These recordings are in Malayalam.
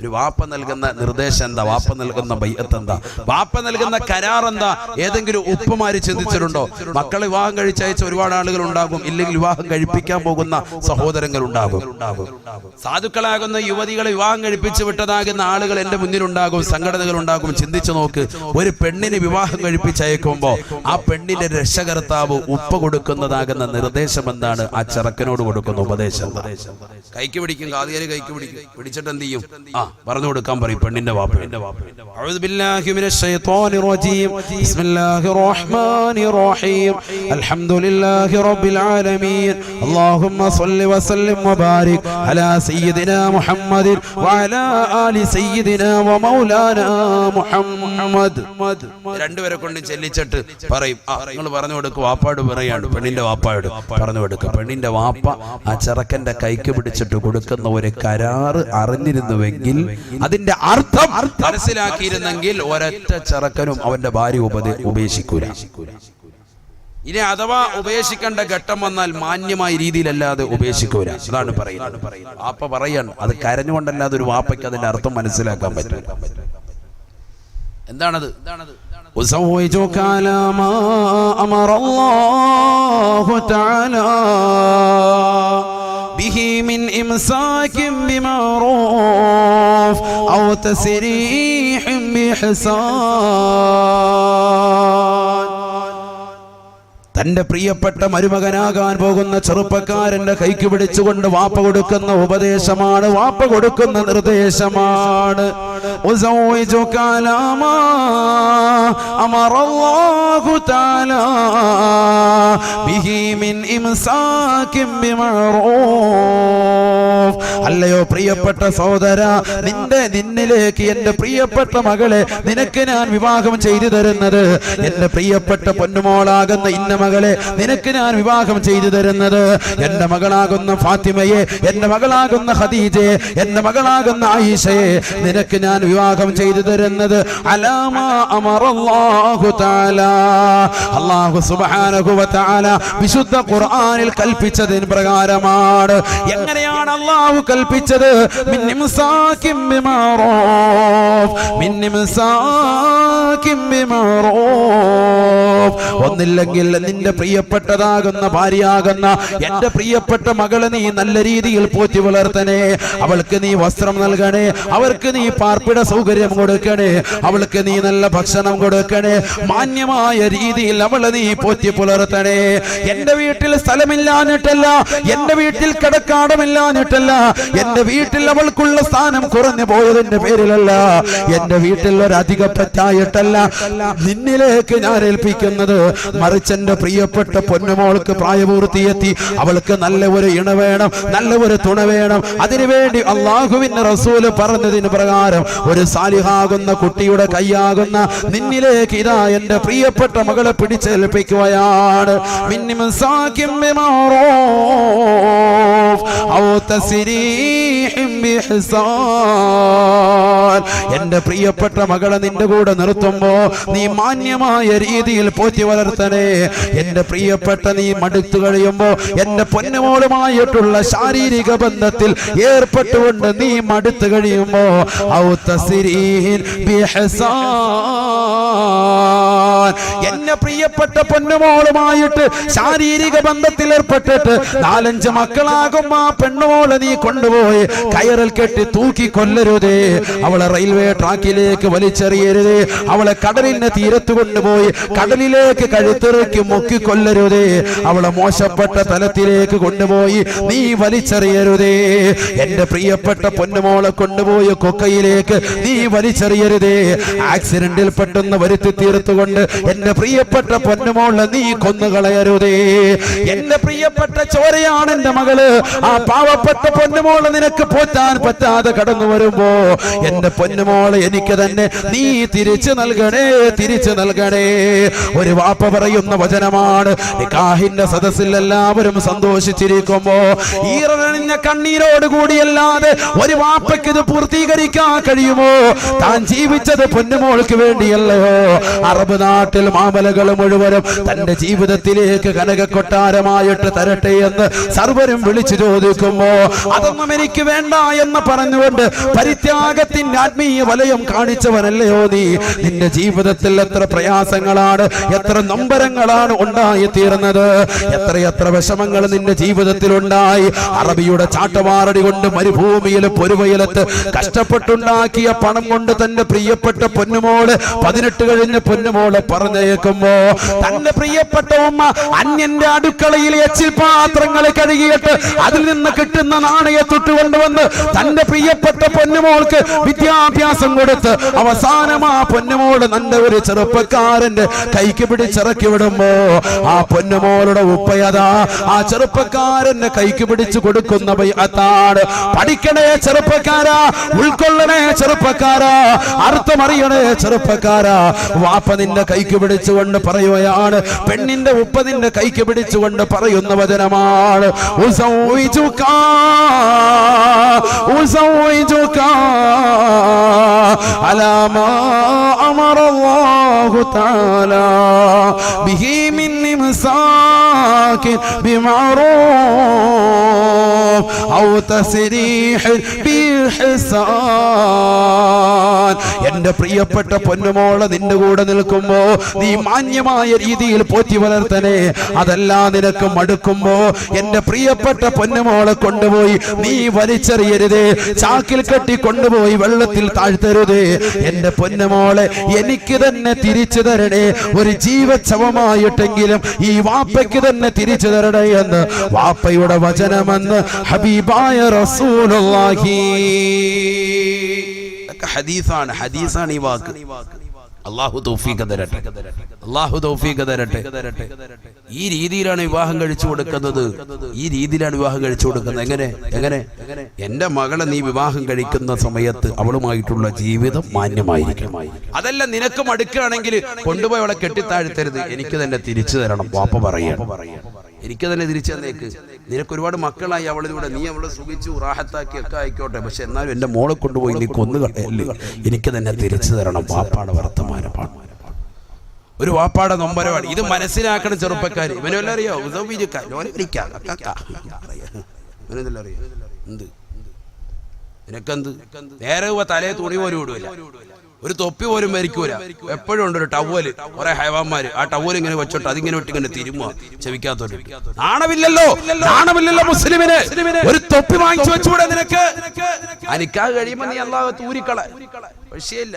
ഒരു വാപ്പ നൽകുന്ന നിർദ്ദേശം എന്താ? വാപ്പ നൽകുന്ന ബയ്യത്ത് എന്താ? വാപ്പ നൽകുന്ന കരാർ എന്താ? ഏതെങ്കിലും ഉപ്പുമാര് ചിന്തിച്ചിട്ടുണ്ടോ? മക്കളെ വിവാഹം കഴിച്ചയച്ച ഒരുപാട് ആളുകൾ ഉണ്ടാകും. ഇല്ലെങ്കിൽ വിവാഹം കഴിപ്പിക്കാൻ പോകുന്ന സഹോദരങ്ങൾ ഉണ്ടാകും. സാധുക്കളാകുന്ന യുവതികളെ വിവാഹം കഴിപ്പിച്ചു വിട്ടതാകുന്ന ആളുകൾ എന്റെ മുന്നിലുണ്ടാകും. സംഘടനകൾ ഉണ്ടാകും. ചിന്തിച്ചു നോക്ക്. ഒരു പെണ്ണിനെ വിവാഹം കഴിപ്പിച്ചയക്കുമ്പോ ആ പെണ്ണിന്റെ രക്ഷകർത്താവ് ഉപ്പ് കൊടുക്കുന്നതാകുന്ന നിർദ്ദേശം എന്താണ്? ആ ചെറുക്കനോട് കൊടുക്കുന്ന ഉപദേശം? കൈക്ക് പിടിക്കും കാതുകാരി കൈക്ക് പിടിക്കും. പിടിച്ചിട്ട് എന്ത് ചെയ്യും? ആ പറഞ്ഞു കൊടുക്കാൻ പറയും പെണ്ണിന്റെ വാപ്പ أعوذ بالله من الشيطان الرجيم بسم الله الرحمن الرحيم الحمد لله رب العالمين اللهم صل وسلم وبارك على سيدنا محمد وعلى آل سيدنا ومولانا محمد രണ്ടുപേരെ കൊണ്ട് ചെല്ലിച്ചിട്ട് പറയും ആ നിങ്ങൾ പറഞ്ഞു കൊടുക്കും വാപ്പാട് പറയാണ് പെണ്ണിന്റെ വാപ്പായോട് പറഞ്ഞു കൊടുക്കുക പെണ്ണിന്റെ വാപ്പ ആ ചെറുക്കന്റെ കൈക്ക് പിടിച്ചിട്ട് കൊടുക്കുന്ന ഒരു കരാറ് അറിഞ്ഞിരുന്നുവെങ്കിൽ അതിന്റെ അർത്ഥം മനസ്സിലാക്കിയിരുന്നെങ്കിൽ ഒരൊറ്റ ചെറുക്കനും അവന്റെ ഭാര്യ ഉപദേ ഉപേക്ഷിക്കൂല ഇനി അഥവാ ഉപേക്ഷിക്കേണ്ട ഘട്ടം വന്നാൽ മാന്യമായ രീതിയിലല്ലാതെ ഉപേക്ഷിക്കൂല അതാണ് പറയുന്നത് വാപ്പ പറയാണ് അത് കരഞ്ഞുകൊണ്ടല്ലാതെ ഒരു വാപ്പയ്ക്ക് അതിന്റെ അർത്ഥം മനസ്സിലാക്കാൻ പറ്റില്ല എന്താണത് أزوجك على ما أمر الله تعالى به من إمساك بمعروف أو تسريح بإحسان തന്റെ പ്രിയപ്പെട്ട മരുമകനാകാൻ പോകുന്ന ചെറുപ്പക്കാരന്റെ കൈക്ക് പിടിച്ചുകൊണ്ട് വാപ്പ കൊടുക്കുന്ന ഉപദേശമാണ് വാപ്പ കൊടുക്കുന്ന നിർദ്ദേശമാണ് ഉസൗവിജുക ما أمر الله تعالى ബിഹി മിൻ إمساك بمعروف. അല്ലയോ പ്രിയപ്പെട്ട സഹോദര നിന്റെ നിന്നിലേക്ക് എന്റെ പ്രിയപ്പെട്ട മകളെ നിനക്ക് ഞാൻ വിവാഹം ചെയ്തു തരുന്നത്. എന്റെ പ്രിയപ്പെട്ട പൊന്നുമോളാകുന്ന ഇന്ന മകളെ നിനക്ക് ഞാൻ വിവാഹം ചെയ്തു തരുന്നത്. എന്റെ മകളാകുന്ന ഫാത്തിമയെ എന്റെ മകളാകുന്ന ഖദീജയെ എന്റെ മകളാകുന്ന ആയിഷയെ നിനക്ക് ഞാൻ വിവാഹം ചെയ്തു തരുന്നത് സുബ്ഹാനഹു വ വിശുദ്ധ ഖുർആനിൽ കൽപ്പിച്ചതിന് പ്രകാരമാണ്. എങ്ങനെയാണ് അല്ലാഹു കൽപ്പിച്ചത്? ഒന്നില്ലെങ്കിൽ നിന്റെ പ്രിയപ്പെട്ടതാകുന്ന ഭാര്യയാകുന്ന എന്റെ പ്രിയപ്പെട്ട മകളെ നീ നല്ല രീതിയിൽ പോറ്റി വളർത്തനെ അവൾക്ക് നീ വസ്ത്രം നൽകണേ. അവർക്ക് നീ പാർപ്പിട സൗകര്യം കൊടുക്കണേ. അവൾക്ക് നീ നല്ല ഭക്ഷണം കൊടുക്കണേ. മാന്യമായ രീതിയിൽ അവളെ നീ പോറ്റി പുലർത്തണേ. എന്റെ വീട്ടിൽ സ്ഥലമില്ലാഞ്ഞിട്ടല്ല. എന്റെ വീട്ടിൽ കിടക്കാടമില്ലാഞ്ഞിട്ടല്ല. എന്റെ വീട്ടിൽ അവൾക്കുള്ള സ്ഥാനം കുറഞ്ഞു പോയതിന്റെ പേരിലല്ല. എന്റെ വീട്ടിൽ ഒരു പറ്റായിട്ടല്ല. നിന്നിലേക്ക് ഞാൻ ഏൽപ്പിക്കുന്നത് മറിച്ച് എന്റെ പ്രിയപ്പെട്ട പൊന്നുമോൾക്ക് പ്രായപൂർത്തിയെത്തി. അവൾക്ക് നല്ല ഒരു ഇണ വേണം നല്ല ഒരു തുണ വേണം. അതിനുവേണ്ടി അള്ളാഹുവിന്റെ റസൂൽ പറഞ്ഞതിന് പ്രകാരം ഒരു സാലിഹാകുന്ന കുട്ടിയുടെ കൈയാകുന്ന നിന്നിലേക്ക് ഇതാ എന്റെ പ്രിയപ്പെട്ട മകളെ പിടിച്ചേൽപ്പിക്കുകയാണ്. മിന്നിമം ബിമഅറൂഫ് ഔ തസ്രീഹിം എന്റെ പ്രിയപ്പെട്ട മകളെ നിന്റെ കൂടെ നിർത്തുമ്പോ നീ മാന്യമായ രീതിയിൽ പോറ്റി വളർത്തണേ. എന്റെ പ്രിയപ്പെട്ട നീ മടുത്തു കഴിയുമ്പോ എന്റെ പൊന്നുമോളുമായിട്ടുള്ള ശാരീരിക ബന്ധത്തിൽ ഏർപ്പെട്ടുകൊണ്ട് നീ മടുത്തു കഴിയുമ്പോ ഔ തസിരീൻ ബിഹ്സാൻ. എന്നെ പ്രിയപ്പെട്ട പൊന്നുമോളുമായിട്ട് ശാരീരിക ബന്ധത്തിൽ ഏർപ്പെട്ടിട്ട് നാലഞ്ച് മക്കളാകും ആ പെണ്ണുമോളെ നീ കൊണ്ടുപോയി കയറിൽ കെട്ടി തൂക്കി കൊല്ലരുതേ. അവളെ റെയിൽവേ ട്രാക്കിലേക്ക് വലിച്ചെറിയരുതേ. അവളെ കടലിന്റെ തീരത്ത് കൊണ്ടുപോയി കടലിലേക്ക് കഴുത്തിറക്കി മുക്കി കൊല്ലരുതേ. അവളെ മോശപ്പെട്ട തലത്തിലേക്ക് കൊണ്ടുപോയി നീ വലിച്ചെറിയരുതേ. എന്റെ പ്രിയപ്പെട്ട പൊന്നുമോളെ കൊണ്ടുപോയി കൊക്കയിലേക്ക് നീ വലിച്ചെറിയരുതേ. ആക്സിഡന്റിൽ പെട്ടെന്ന് വരുത്തി തീർത്തുകൊണ്ട് എന്റെ പ്രിയപ്പെട്ട പൊന്നുമോളെ നീ കൊന്നുകളയരുതേ. എന്റെ പ്രിയപ്പെട്ട ചോരയാണ് എന്റെ മകൾ. ആ പാവപ്പെട്ട പൊന്നുമോൾ നിനക്ക് പോറ്റാൻ പറ്റാതെ കടന്നു വരുമ്പോ എന്റെ പൊന്നുമോൾ എനിക്ക് തന്നെ നീ തിരിച്ചു നൽകണേ തിരിച്ചു നൽകണേ. ഒരു വാപ്പ പറയുന്ന വചനമാണ് നിക്കാഹിന്റെ സദസ്സിൽ എല്ലാവരും സന്തോഷിച്ചിരിക്കുമ്പോ ഈറനണിഞ്ഞ കണ്ണീരോട് കൂടിയല്ലാതെ ഒരു വാപ്പയ്ക്ക് ഇത് പൂർത്തീകരിക്കാൻ കഴിയുമോ? താൻ ജീവിച്ചത് പൊന്നുമോൾക്ക് വേണ്ടിയല്ലയോ? അറബ് നാട് നാട്ടിൽ മാമലകൾ മുഴുവനും തന്റെ ജീവിതത്തിലേക്ക് കനക കൊട്ടാരമായിട്ട് തരട്ടെ എന്ന് സർവരും വിളിച്ചു ചോദിക്കുമ്പോ അതൊന്നും എനിക്ക് വേണ്ട എന്ന് പറഞ്ഞുകൊണ്ട് പരിത്യാഗത്തിന്റെ ആത്മീയ വലയം കാണിച്ചവനല്ലയോ നീ? നിന്റെ ജീവിതത്തിൽ എത്ര പ്രയാസങ്ങളാണ് എത്ര നൊമ്പരങ്ങളാണ് ഉണ്ടായി തീർന്നത് എത്രയെത്ര വിഷമങ്ങൾ നിന്റെ ജീവിതത്തിൽ ഉണ്ടായി? അറബിയുടെ ചാട്ടവാറടി കൊണ്ട് മരുഭൂമിയിൽ പൊരുവയിലത്ത് കഷ്ടപ്പെട്ടുണ്ടാക്കിയ പണം കൊണ്ട് തന്റെ പ്രിയപ്പെട്ട പൊന്നുമോൾ പതിനെട്ട് കഴിഞ്ഞ പൊന്നുമോൾ പറഞ്ഞേക്കുമ്പോ തന്റെ പ്രിയപ്പെട്ട ഉമ്മ അന്യന്റെ അടുക്കളയിൽ എച്ചിൽ പാത്രങ്ങൾ കഴുകിയിട്ട് അതിൽ നിന്ന് കിട്ടുന്ന നാണയത്തൊട്ട് കൊണ്ടുവന്ന് തന്റെ പ്രിയപ്പെട്ട പൊന്നുമോൾക്ക് വിദ്യാഭ്യാസം കൊടുത്ത് അവസാനം ആ പൊന്നുമോൾ നല്ല ഒരു ചെറുപ്പക്കാരന്റെ കൈക്ക് പിടിച്ചിറക്കി വിടുമ്പോ ആ പൊന്നുമോളുടെ ഉപ്പയതാ ആ ചെറുപ്പക്കാരന്റെ കൈക്ക് പിടിച്ചു കൊടുക്കുന്ന ബൈഅത്താണ് പഠിക്കണേ ചെറുപ്പക്കാരാ ഉൾക്കൊള്ളണേ ചെറുപ്പക്കാരാ അർത്ഥമറിയണേ ചെറുപ്പക്കാരാ. വാപ്പ നിന്റെ കൈക്ക് പിടിച്ചുകൊണ്ട് പറയുകയാണ്. പെണ്ണിന്റെ ഉപ്പതിന്റെ കൈക്ക് പിടിച്ചുകൊണ്ട് പറയുന്ന വചനമാണ്. എന്റെ പ്രിയപ്പെട്ട പൊന്നുമോളെ നിന്റെ കൂടെ നിൽക്കുമ്പോ നീ മാന്യമായ രീതിയിൽ പോറ്റി വളർത്തനെ അതെല്ലാം നിനക്ക് മടുക്കുമ്പോ എന്റെ പ്രിയപ്പെട്ട പൊന്നുമോളെ കൊണ്ടുപോയി നീ വലിച്ചെറിയരുതേ. ചാക്കിൽ കെട്ടി കൊണ്ടുപോയി വെള്ളത്തിൽ താഴ്ത്തരുതേ. എന്റെ പൊന്നുമോളെ എനിക്ക് തന്നെ തിരിച്ചു തരണേ. ഒരു ജീവച്ഛവമായിട്ടെങ്കിലും ഈ വാപ്പയ്ക്ക് തന്നെ തിരിച്ചു തരണേ എന്ന് വാപ്പയുടെ വചനമെന്ന് ഹബീബായ റസൂലുള്ളാഹി. ഹദീസാണ്. ഹദീസാണ് ഈ വാക്ക്. അള്ളാഹു തൗഫീഖ് തരട്ടെ. അള്ളാഹു തൗഫീഖ് തരട്ടെ. ഈ രീതിയിലാണ് വിവാഹം കഴിച്ചു കൊടുക്കുന്നത്. ഈ രീതിയിലാണ് വിവാഹം കഴിച്ചു കൊടുക്കുന്നത്. എങ്ങനെ? എങ്ങനെ? എന്റെ മകളെ നീ വിവാഹം കഴിക്കുന്ന സമയത്ത് അവളുമായിട്ടുള്ള ജീവിതം മാന്യമായിരിക്കും അതല്ല നിനക്ക് മടുക്കുകയാണെങ്കിൽ കൊണ്ടുപോയി അവളെ കെട്ടിത്താഴ്ത്തരുത്. എനിക്ക് തന്നെ തിരിച്ചു തരണം. വാപ്പ പറയാം എനിക്ക് തന്നെ തിരിച്ചു തന്നേക്ക്. നിനക്ക് ഒരുപാട് മക്കളായി അവളിലൂടെ നീ അവളെ സുഖിച്ചു റാഹത്താക്കി ഒക്കെ ആയിക്കോട്ടെ. പക്ഷെ എന്നാലും എന്റെ മോളെ കൊണ്ടുപോയി നീ കൊന്നുകളയല്ലേ എനിക്ക് തന്നെ തിരിച്ചു തരണം. വാപ്പാടെ വർത്തമാനമാണ് ഒരു വാപ്പാടെ നൊമ്പരമാണ് ഇത് മനസ്സിലാക്കണം ചെറുപ്പക്കാർ ഇവനെല്ലാം അറിയോ? അറിയോ. എന്ത്? നിനക്കെന്ത്? നേരെ തലേ തുണി പോലും ഒരു തൊപ്പി പോലും മരിക്കൂല എപ്പോഴും ഉണ്ട് ഒരു ടവൽ കുറെ ഹൈവാന്മാര്. ആ ടവൽ ഇങ്ങനെ വെച്ചോട്ട് അതിങ്ങനെ വിട്ട് ഇങ്ങനെ തിരുമുക ചെവിക്കാത്തോട്ട് നാണമില്ലല്ലോ. നാണമില്ലല്ലോ മുസ്ലിമിന്. ഒരു തൊപ്പി വാങ്ങിച്ചു വെച്ചുകൂടെ നിനക്ക്? അനിക്കാ കഴിയുമ്പോ നീ അള്ളാഹ് തൂരിക്കള. വിഷയമില്ല.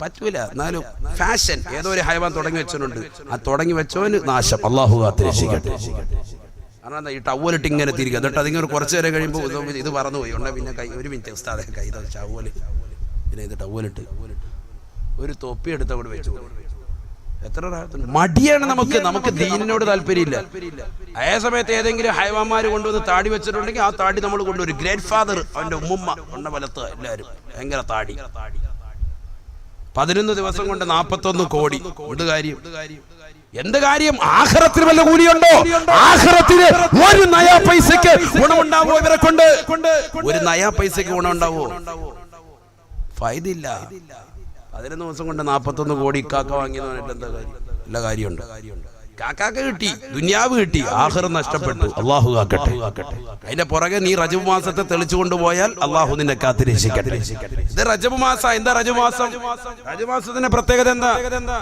പറ്റൂല. എന്നാലും ഫാഷൻ ഏതോ ഒരു ഹൈവാൻ തുടങ്ങി വെച്ചോണ്ട്. ആ തുടങ്ങി വെച്ചവന് നാശം. അള്ളാഹു കാത്തിരക്ഷിക്കട്ടെ. കാരണം ഈ ടവലിട്ട് ഇങ്ങനെ തിരിക്കുക. എന്നിട്ട് അതിങ്ങനെ കുറച്ചു നേരം കഴിയുമ്പോൾ ഇത് പറന്നു പോയി. ഉണ്ടെ പിന്നെ കൈ ഒരു മിനിറ്റ് ഉസ്താദെ കൈ ടവൽ ഇത് ടവലിട്ട് ഒരു തൊപ്പി എടുത്ത് അവിടെ വെച്ചു എത്ര. മടിയാണ് നമുക്ക്. നമുക്ക് ദീനിനോട് താല്പര്യമില്ല. അതേ സമയത്ത് ഏതെങ്കിലും ഹൈവാന്മാർ കൊണ്ടുവന്ന് താടി വെച്ചിട്ടുണ്ടെങ്കിൽ ആ താടി നമ്മൾ കൊണ്ടുവരും. ഗ്രേറ്റ് ഫാദർ അവന്റെ ഉമ്മുമ്മ ഉണ്ണ വലത്ത് എല്ലാവരും. ഭയങ്കര താടി. പതിനൊന്ന് ദിവസം കൊണ്ട് നാപ്പത്തൊന്ന് കോടി. എന്ത് കാര്യം? എന്ത് കാര്യം? ആഹ്റത്തിന് വല്ല കൂലിയുണ്ടോ? ആഹ്റത്തിന് ഒരു നയാ പൈസക്ക് ഗുണമുണ്ടാവോ ഇവരെ കൊണ്ട്? ഒരു നയാ പൈസക്ക് ഗുണമുണ്ടാവോ ഫൈദ ഇല്ല പതിനൊന്ന് ദിവസം കൊണ്ട് നാപ്പത്തൊന്ന് കോടി ഇക്കാക്ക വാങ്ങിയെന്ന് പറഞ്ഞിട്ട് എന്താ കാര്യം? എല്ലാ കാര്യമുണ്ട്. കിട്ടി ദുന്യാവ് കിട്ടി ആഹ്റം നഷ്ടപ്പെട്ടു. അള്ളാഹു കാക്കട്ടെ അതിന്റെ പുറകെ നീ റജബ് മാസത്തെ തെളിച്ചു കൊണ്ടുപോയാൽ അള്ളാഹു നിന്നെ കാത്തിരക്ഷിക്കട്ടെ. ഇത് റജബ് മാസം എന്താ റജബ് മാസം? റജബ് മാസത്തിന്റെ പ്രത്യേകത എന്താ?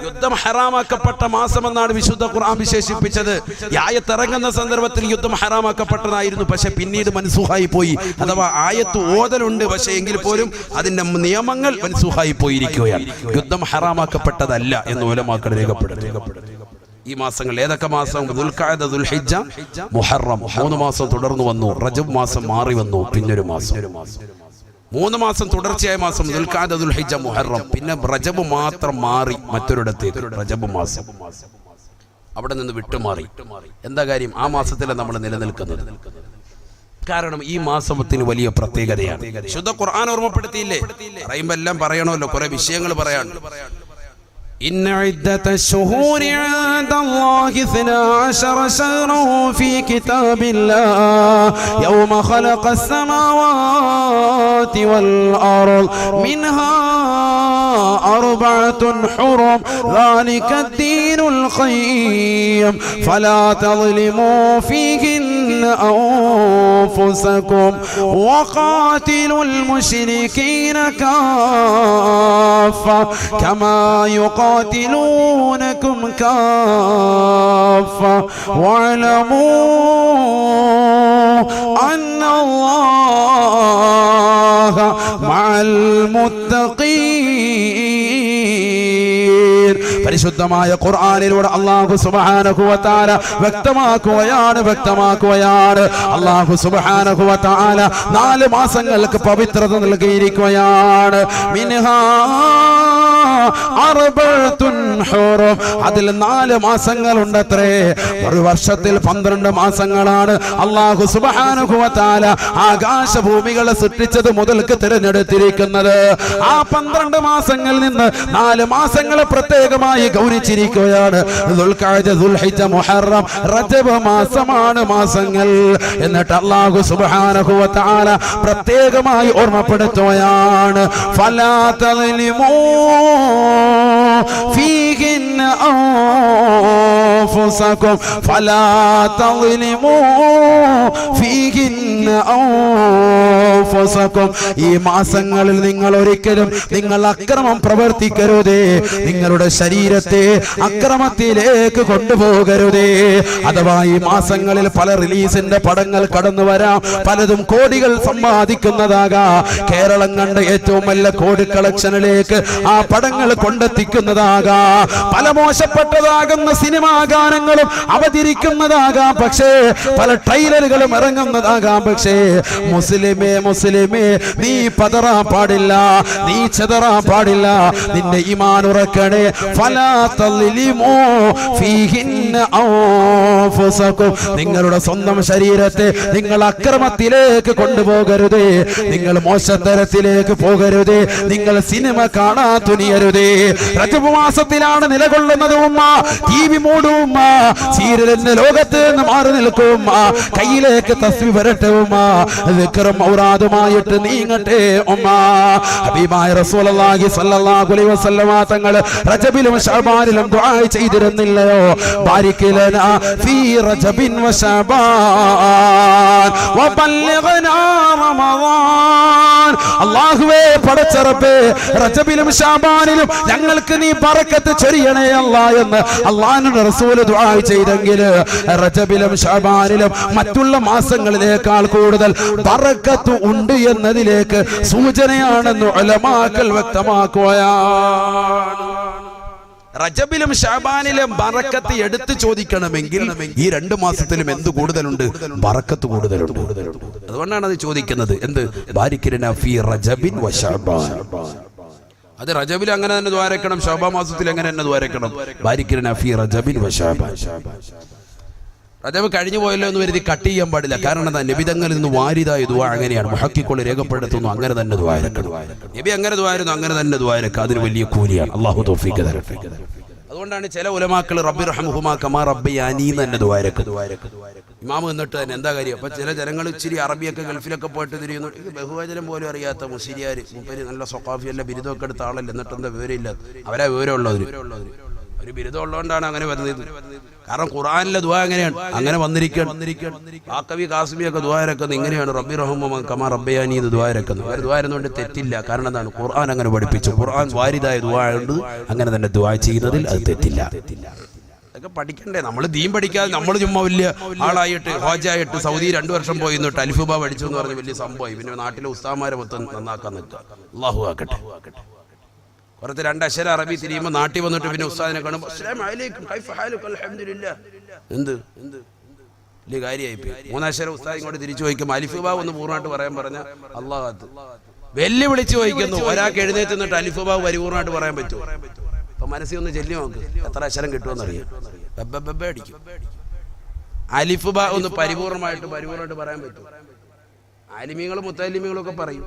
യുദ്ധം ഹറാമാക്കപ്പെട്ട മാസം എന്നാണ് വിശുദ്ധ ഖുർആൻ വിശേഷിപ്പിച്ചത്. ആയത്തിറങ്ങുന്ന സന്ദർഭത്തിൽ യുദ്ധം ഹറാമാക്കപ്പെട്ടതായിരുന്നു പക്ഷെ പിന്നീട് മൻസൂഹായി പോയി. അഥവാ ആയത്ത് ഓതലുണ്ട് പക്ഷെ എങ്കിൽ പോലും അതിന്റെ നിയമങ്ങൾ മൻസൂഹായി പോയിരിക്കുകയാണ്. യുദ്ധം ഹറാമാക്കപ്പെട്ടതല്ല എന്ന് ഓലമാക്കൾ രേഖപ്പെടുത്തി ഈ മാസങ്ങൾ ഏതൊക്കെ മാസം? മുഹറം. മൂന്ന് മാസം തുടർന്നു വന്നു. റജബ് മാസം മാറി വന്നു. പിന്നൊരു മാസം. മൂന്ന് മാസം തുടർച്ചയായ മാസം ദുൽഖഅദ, ദുൽഹിജ്ജ മുഹറം. പിന്നെ റജബ് മാത്രം മാറി മറ്റൊരിടത്തേക്ക് റജബ് മാസം. അവിടെ നിന്ന് വിട്ടുമാറി. എന്താ കാര്യം? ആ മാസത്തിലെ നമ്മൾ നിലനിൽക്കുന്നത്. കാരണം ഈ മാസത്തിന് വലിയ പ്രത്യേകതയാണ്. ശുദ്ധ ഖുർആൻ ഓർമ്മപ്പെടുത്തിയില്ലേ? പറയുമ്പോ എല്ലാം പറയണമല്ലോ. കുറെ വിഷയങ്ങൾ പറയാനുണ്ട് إن عدة الشهور عند الله اثنا عشر شهرا في كتاب الله. يوم خلق السماوات والأرض منها أربعة حرم. ذلك الدين القيم. فلا تظلموا فيهن أنفسكم وقاتلوا المشركين كافة كما يقاتلونكم كافة واعلموا أن الله مع المتقين പരിശുദ്ധമായ ഖുർആാനിലൂടെ അള്ളാഹു തആല വ്യക്തമാക്കുകയാണ് വ്യക്തമാക്കുകയാണ്. അള്ളാഹു തആല നാല് മാസങ്ങൾക്ക് പവിത്രത നൽകിയിരിക്കുകയാണ്. ഹുറും. അതിൽ നാല് മാസങ്ങളുണ്ടത്രേ. ഒരു വർഷത്തിൽ പന്ത്രണ്ട് മാസങ്ങളാണ് അള്ളാഹു സുബാനുഭവത്താല വ തആല ആകാശഭൂമികളെ സൃഷ്ടിച്ചത് മുതൽക്ക് തിരഞ്ഞെടുത്തിരിക്കുന്നത്. ആ പന്ത്രണ്ട് മാസങ്ങളിൽ നിന്ന് നാല് മാസങ്ങളെ പ്രത്യേകമായി ഗൗരിച്ചിരിക്കുകയാണ്. ദുൽഖഅദ, ദുൽഹിജ്ജ, മുഹറം റജബ് മാസമാണ് മാസങ്ങൾ എന്നിട്ട് അള്ളാഹു സുബ്ഹാനഹു വ പ്രത്യേകമായി ഓർമ്മപ്പെടുത്തുകയാണ്. ഫലാ തളിമൂ فيهن أنفسكم فلا تظلموا فيهن أنفسكم ഈ മാസങ്ങളിൽ നിങ്ങൾ ഒരിക്കലും നിങ്ങൾ അക്രമം പ്രവർത്തിക്കരുതേ നിങ്ങളുടെ ശരീരത്തെ അക്രമത്തിലേക്ക് കൊണ്ടുപോകരുതേ അഥവാ ഈ മാസങ്ങളിൽ പല റിലീസിന്റെ പടങ്ങൾ കടന്നു വരാം പലതും കോടികൾ സമ്പാദിക്കുന്നതാകാം കേരളം കണ്ട ഏറ്റവും വലിയ കോടി കളക്ഷനിലേക്ക് ആ പടങ്ങൾ കൊണ്ടെത്തിക്കുന്നതാകാം പല മോശപ്പെട്ടതാകുന്ന സിനിമാ ഗാനങ്ങളും അവതരിക്കുന്നതാകാം പക്ഷേ പല ട്രെയിലറുകളും ഇറങ്ങുന്നതാകാം പക്ഷേ. മുസ്ലിമേ മുസ്ലിമേ നീ പതറാൻ പാടില്ല നീ ചെതറാൻ പാടില്ല. നിന്റെ ഇമാൻ ഉറക്കണേ ഫലാ ഫീഹിന്ന അൻഫുസകും നിങ്ങളുടെ സ്വന്തം ശരീരത്തെ നിങ്ങൾ അക്രമത്തിലേക്ക് കൊണ്ടുപോകരുത്. നിങ്ങൾ മോശത്തരത്തിലേക്ക് പോകരുത്. നിങ്ങൾ സിനിമ കാണാൻ തുനിയരുതേ. രജപമാസത്തിലാണ് നിലകൊള്ളുന്നത് ഉമ്മ. ടി വി മൂടും ഉമ്മ. ലോകത്ത് നിന്ന് മാറി നിൽക്കും ഉമ്മ. കയ്യിലേക്ക് തസ്വി വരട്ടെ ഉമ്മ. വിക്രം ഔറാദുമായിട്ട് നീങ്ങട്ടെ ഉമ്മ. ഹബീബായ റസൂലുള്ളാഹി സ്വല്ലല്ലാഹു അലൈഹി വസല്ലമ തങ്ങൾ റജബിലും ഷബാനിലും ചെയ്തിരുന്നില്ലയോ ചെയ്തിരുന്നില്ലയോ? ബാരിക് ലനാ ഫീ റജബിൻ വശഅബാൻ വബല്ലിഗ്നാ റമളാൻ അല്ലാഹുവേ പടച്ചറപ്പേ റജബിലും ശഅബാനിലും ഞങ്ങൾക്ക് നീ ബർക്കത്ത് ചൊരിയണേ അല്ലാ എന്ന് അള്ളാഹുവിന്റെ റസൂൽ ദുആ ചെയ്തെങ്കിൽ റജബിലും ശഅബാനിലും മറ്റുള്ള മാസങ്ങളിലേക്കാൾ കൂടുതൽ ബർക്കത്ത് ഉണ്ട് എന്നതിലേക്ക് സൂചനയാണെന്ന് ഉലമാക്കൾ വ്യക്തമാക്കുകയാണ്. റജബിലും ഷാബാനിലും ബറക്കത്ത് എടുത്തു ചോദിക്കണമെങ്കിൽ ഈ രണ്ട് മാസത്തിലും എന്ത് കൂടുതലുണ്ട്? ബറക്കത്ത് കൂടുതലുണ്ട്. അതുകൊണ്ടാണ് അത് ചോദിക്കുന്നത്. എന്ത്? ഫി റജബിൻ അത് റജബിൽ അങ്ങനെ തന്നെ ദ്വാരക്കണം ഷാബാ മാസത്തിൽ അങ്ങനെ തന്നെ ദ്വാരക്കണം. ഫി റജബിൻ വ ശഅബാൻ റജബ് കഴിഞ്ഞു പോയല്ലോ എന്ന് വരുതി കട്ട് ചെയ്യാൻ പാടില്ല. കാരണം എന്താ? നബിതങ്ങളിൽ നിന്ന് വാരിതായ ദുവാ അങ്ങനെയാണ്. മുഹക്കിക്കൊള്ളി രേഖപ്പെടുത്തുന്നു. അങ്ങനെ തന്നെ ദ്വാരക്കണം നബി അങ്ങനെ ദുവായിരുന്നു അങ്ങനെ തന്നെ ദ്വാരക്കുക അതിന് വലിയ കൂലിയാണ്. അള്ളാഹു തോഫിക്ക് അതുകൊണ്ടാണ് ചില ഉലമാക്കൾ റബ്ബി റഹ്മുഹുമാ കമാ റബ്ബി അനീ തന്നെ ദ്വാരക്ക് ഇമാമ് എന്നിട്ട് തന്നെ എന്താ കാര്യം? അപ്പൊ ചില ജനങ്ങൾ ഇച്ചിരി അറബിയൊക്കെ ഗൾഫിലൊക്കെ പോയിട്ട് തിരിയുന്നു. ബഹുവചനം പോലും അറിയാത്ത മുസ്ലിയാർ മുപ്പര് നല്ല സൊക്കാഫി അല്ല ബിരുദമൊക്കെ എടുത്ത ആളല്ല? എന്നിട്ട് എന്താ വിവരമില്ല അവരാ വിവരമുള്ളവർ ഒരു ബിരുദം ഉള്ളതുകൊണ്ടാണ് അങ്ങനെ വരുന്നത് കാരണം ഖുറാനിലെ ദുആ എങ്ങനെയാണ്? അങ്ങനെ വന്നിരിക്കണം ആക്കവി കാസ്മി ഒക്കെ ദ്വാരക്കുന്നത് ഇങ്ങനെയാണ്. റബ്ബി റഹ്മ കമാ റബ്ബയാനി ഇത് ദ്വാരക്കുന്നത് അവർ ദ്വാരുന്നതുകൊണ്ട് തെറ്റില്ല. കാരണം എന്താണ്? ഖുർആൻ അങ്ങനെ പഠിപ്പിച്ചു. ഖുർആൻ വാരിതായ ദുആ ഉണ്ട് അങ്ങനെ തന്നെ ദുആ ചെയ്യുന്നതിൽ അത് തെറ്റില്ല. അതൊക്കെ പഠിക്കണ്ടേ? നമ്മൾ ദീൻ പഠിക്കാതെ നമ്മൾ ചുമ്മാ വലിയ ആളായിട്ട് ഹോജായിട്ട് സൗദി രണ്ടു വർഷം പോയി എന്നിട്ട് അലിഫുബ പഠിച്ചു എന്ന് പറഞ്ഞ് വലിയ സംഭവമായി. പിന്നെ നാട്ടിലെ ഉസ്താമാരെ മൊത്തം നന്നാക്കാൻ നിൽക്കുക. അള്ളാഹു ആക്കട്ടെ. കുറച്ച് രണ്ട് അക്ഷര അറബി തിരിയുമ്പോൾ നാട്ടിൽ വന്നിട്ട് പിന്നെ ഉസ്താദിനെ കാണുമ്പോൾ. എന്ത്? എന്ത്? വലിയ ഇങ്ങോട്ട് തിരിച്ചു ചോദിക്കുമ്പോൾ അലിഫുബ ഒന്ന് പൂർണമായിട്ട് പറയാൻ പറഞ്ഞ അള്ളാഹത്ത് വെല്ലുവിളിച്ച് ചോദിക്കുന്നു ഒരാൾക്ക് എഴുന്നേറ്റ് നിന്നിട്ട് അലിഫുബ പരിപൂർണമായിട്ട് പറയാൻ പറ്റുമോ അപ്പൊ മനസ്സിൽ ഒന്ന് ചെല്ലി നോക്ക് എത്ര അക്ഷരം കിട്ടുമെന്നറിയാം. ബബ്ബബ്ബ അടിക്കും. അലിഫുബ ഒന്ന് പരിപൂർണമായിട്ട് പരിപൂർണമായിട്ട് പറയാൻ പറ്റും ആലിമീങ്ങളും മുത്തലിമീങ്ങളും ഒക്കെ പറയും.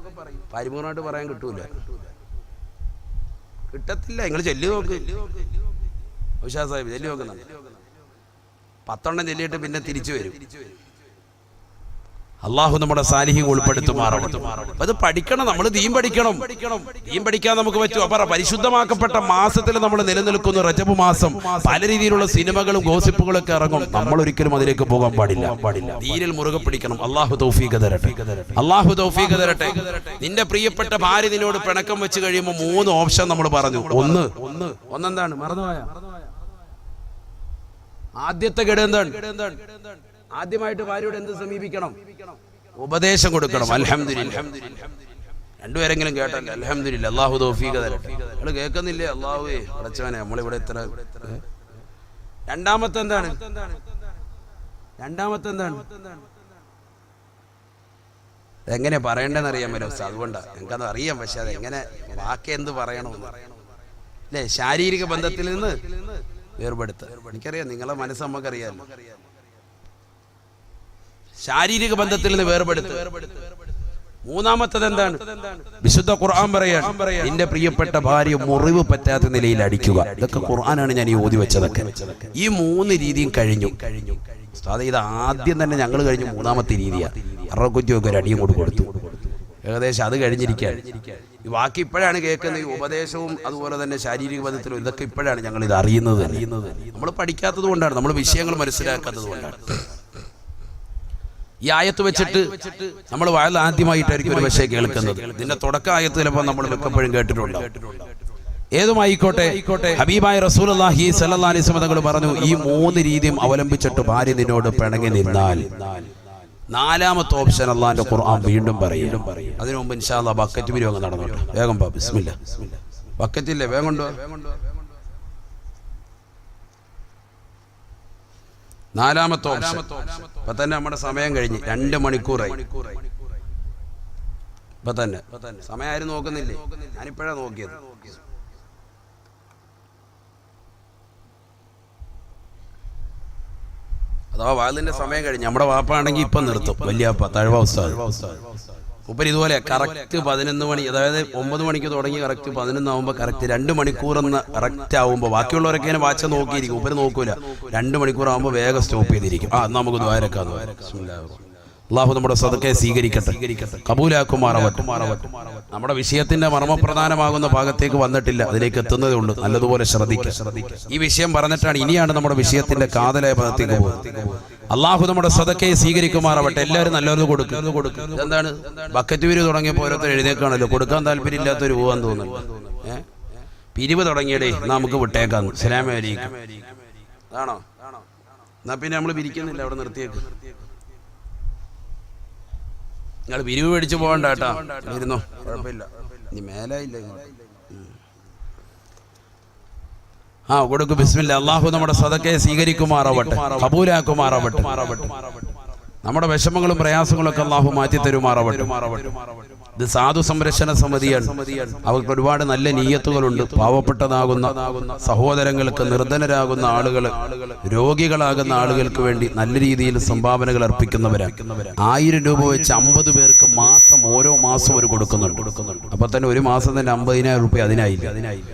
പരിപൂർണമായിട്ട് പറയാൻ കിട്ടൂല. കിട്ടത്തില്ല. നിങ്ങൾ ചെല്ലി നോക്ക്. ഉഷാ സാഹിബ് ചെല്ലി നോക്കുന്നുണ്ട് പത്തെണ്ണം ചെല്ലിയിട്ട് പിന്നെ തിരിച്ചു വരും. അള്ളാഹു നമ്മുടെ സാന്നിധ്യം ഉൾപ്പെടുത്തുമാറും അത് പഠിക്കണം നമ്മൾ ദീൻ പഠിക്കണം. ദീൻ പഠിക്കാൻ നമുക്ക് പറ്റും. അപ്പൊ പരിശുദ്ധമാക്കപ്പെട്ട മാസത്തിൽ നമ്മൾ നിലനിൽക്കുന്ന റജബ് മാസം. പല രീതിയിലുള്ള സിനിമകളും ഗോസിപ്പുകളും ഒക്കെ ഇറങ്ങും. നമ്മൾ ഒരിക്കലും അതിലേക്ക് പോകാൻ പാടില്ല. പാടില്ല തീരിൽ മുറുകെ പിടിക്കണം. അള്ളാഹു തൗഫീഖ് തരട്ടെ. അള്ളാഹു തൗഫീഖ് തരട്ടെ. നിന്റെ പ്രിയപ്പെട്ട ഭാര്യ നിന്നോട് പിണക്കം വെച്ച് കഴിയുമ്പോൾ മൂന്ന് ഓപ്ഷൻ നമ്മൾ പറഞ്ഞു. ഒന്ന് ഒന്ന് ഒന്നെന്താണ് ആദ്യത്തെ ഗഡ് എന്താണ്? ആദ്യമായിട്ട് ഭാര്യയോട് എന്ത് സമീപിക്കണം? ഉപദേശം കൊടുക്കണം. അലഹമ്മദ് രണ്ടുപേരെങ്കിലും കേട്ടല്ലേ? അൽഹംദുലില്ലാ. അള്ളാഹു തൗഫീഖ് തരട്ടെ. നിങ്ങൾ കേൾക്കുന്നില്ലേ? അള്ളാഹുവേ അടച്ചവനെ നമ്മളിവിടെ ഇത്ര? രണ്ടാമത്തെ എന്താണ്? രണ്ടാമത്തെ എന്താണ്? എങ്ങനെ പറയണ്ടെന്ന് അറിയാൻ പറ്റും ഉസ്താദ്. അതുകൊണ്ടാണ് എനിക്കത് അറിയാം. പക്ഷെ അത് എങ്ങനെ വാക്ക് എന്ത് പറയണമെന്ന്. അല്ലേ? ശാരീരിക ബന്ധത്തിൽ നിന്ന് വേർപെടുത്തുക. എനിക്കറിയാം നിങ്ങളെ മനസ്സ് നമുക്കറിയാമല്ലോ ശാരീരിക ബന്ധത്തിൽ നിന്ന് വേർപെടുത്ത്. മൂന്നാമത്തത് എന്താണ്? വിശുദ്ധ ഖുർആൻ പറയാണ് നിന്റെ പ്രിയപ്പെട്ട ഭാര്യ മുറിവ് പറ്റാത്ത നിലയിൽ അടിക്കുക. ഇതൊക്കെ ഖുർആനാണ് ഞാൻ ഈ ഓതി വെച്ചതൊക്കെ. ഈ മൂന്ന് രീതിയും കഴിഞ്ഞു. കഴിഞ്ഞു ഇത് ആദ്യം തന്നെ ഞങ്ങൾ കഴിഞ്ഞു മൂന്നാമത്തെ രീതിയാണ് അറക്കുറ്റിയൊക്കെ ഒരു അടിയും കൂടി കൊടുത്തു. ഏകദേശം അത് കഴിഞ്ഞിരിക്കുകയാണ്. ഈ ബാക്കി ഇപ്പോഴാണ് കേൾക്കുന്നത്. ഈ ഉപദേശവും അതുപോലെ തന്നെ ശാരീരിക ബന്ധത്തിലും ഇതൊക്കെ ഇപ്പോഴാണ് ഞങ്ങൾ ഇത് അറിയുന്നത് അറിയുന്നത് നമ്മൾ പഠിക്കാത്തത് കൊണ്ടാണ് നമ്മൾ വിഷയങ്ങൾ മനസ്സിലാക്കാത്തത് കൊണ്ടാണ്. ഈ ആയത്ത് വെച്ചിട്ട് നമ്മൾ വയൽ ആദ്യമായിട്ടായിരിക്കും ഒരു പക്ഷേ കേൾക്കുന്നത്. ഇതിന്റെ തുടക്ക ആയത്ത് ചിലപ്പോൾ നമ്മൾ മിക്കപ്പോഴും കേട്ടിട്ടുണ്ട് ഏതുമായിക്കോട്ടെ ഹബീബായ റസൂൽ അള്ളാഹി സല്ലാ തങ്ങൾ പറഞ്ഞു ഈ മൂന്ന് രീതിയും അവലംബിച്ചിട്ട് ഭാര്യ നിന്നോട് പിണങ്ങി നിന്നാൽ നാലാമത്തെ ഓപ്ഷൻ അള്ളാഹിന്റെ ഖുർആൻ വീണ്ടും പറയും അതിനു മുമ്പ് ഇൻഷാല്ലാ ബക്കറ്റ് പിരിവ് അങ്ങ് നടന്നോട്ടെ. വേഗം ബാബിസ്മില്ല ബക്കറ്റില്ലേ? വേഗം കൊണ്ടുവാ. നാലാമത്തെ ഓപ്ഷൻ. ഇപ്പൊ തന്നെ നമ്മുടെ സമയം കഴിഞ്ഞ് രണ്ട് മണിക്കൂറായി. ഇപ്പൊ തന്നെ. സമയം ആരും നോക്കുന്നില്ലേ? ഞാനിപ്പോഴാ നോക്കിയത്. അഥവാ വാലിന്റെ സമയം കഴിഞ്ഞ് നമ്മുടെ വാപ്പാണെങ്കിൽ ഇപ്പൊ നിർത്തും. വലിയ തഴവ ഉസ്താദ്. ഉപ്പർ ഇതുപോലെ കറക്റ്റ് പതിനൊന്ന് മണി അതായത് ഒമ്പത് മണിക്ക് തുടങ്ങി കറക്റ്റ് പതിനൊന്ന് ആവുമ്പോൾ കറക്റ്റ് രണ്ട് മണിക്കൂറെന്ന് കറക്റ്റ് ആവുമ്പോൾ ബാക്കിയുള്ളവരൊക്കെ ഇങ്ങനെ വാച്ച നോക്കിയിരിക്കും ഉപരി നോക്കൂല. രണ്ട് മണിക്കൂർ ആവുമ്പോൾ വേഗം സ്റ്റോപ്പ് ചെയ്തിരിക്കും. ആ നമുക്ക് നമുക്ക് ദ്വാരക്കാം അള്ളാഹു നമ്മുടെ സദക്കെ സ്വീകരിക്കട്ടെ. കബൂലാക്കുമാറവട്ടെ. നമ്മുടെ വിഷയത്തിന്റെ മർമ്മപ്രധാനമാകുന്ന ഭാഗത്തേക്ക് വന്നിട്ടില്ല. അതിലേക്ക് എത്തുന്നതേ ഉള്ളൂ. നല്ലതുപോലെ ശ്രദ്ധിക്കുക ഈ വിഷയം പറഞ്ഞിട്ടാണ് ഇനിയാണ് നമ്മുടെ വിഷയത്തിന്റെ കാതലായ പദത്തേക്ക് പോകുന്നത്. അള്ളാഹു നമ്മുടെ സദക്കെ സ്വീകരിക്കുമാറാവട്ടെ. എല്ലാവരും നല്ലൊരു കൊടുക്കും. എന്താണ് ബക്കറ്റ് പിരിവ് തുടങ്ങിയപ്പോൾ ഓരോരുത്തർ എഴുതേക്കാണല്ലോ കൊടുക്കാൻ താല്പര്യം ഇല്ലാത്തൊരു പോകാൻ തോന്നുന്നു. ഏഹ് പിരിവ് തുടങ്ങിയടേ നമുക്ക് വിട്ടേക്കാം. സലാമലിക്കും. ആണോ എന്നാ പിന്നെ നമ്മൾ പിരിക്കുന്നില്ല അവിടെ നിർത്തിയേക്ക്. നിങ്ങൾ പിരിവ് പിടിച്ചു പോകണ്ട കേട്ടോ. ഇരുന്നോ? കുഴപ്പമില്ല. ഇനി മേലായില്ല. ആ കൊടുക്കും. ബിസ്മില്ല. അള്ളാഹു നമ്മുടെ സദക്കെ സ്വീകരിക്കുമാറാവട്ടെ. കബൂലാക്കുമാറാവട്ടെ. നമ്മുടെ വിഷമങ്ങളും പ്രയാസങ്ങളും ഒക്കെ അള്ളാഹു മാറ്റി തരുമാറാവട്ടെ ഇത് സാധു സംരക്ഷണ സമിതിയാണ്. അവർക്ക് ഒരുപാട് നല്ല നീയത്തുകളുണ്ട്. പാവപ്പെട്ടതാകുന്ന സഹോദരങ്ങൾക്ക് നിർധനരാകുന്ന ആളുകൾ രോഗികളാകുന്ന ആളുകൾക്ക് വേണ്ടി നല്ല രീതിയിൽ സംഭാവനകൾ അർപ്പിക്കുന്നവരാണ് ആയിരം രൂപ വെച്ച് അമ്പത് പേർക്ക് മാസം ഓരോ മാസം അവർ കൊടുക്കുന്നുണ്ട്. അപ്പൊ തന്നെ ഒരു മാസം തന്നെ അമ്പതിനായിരം രൂപ അതിനായില്ല അതിനായില്ല.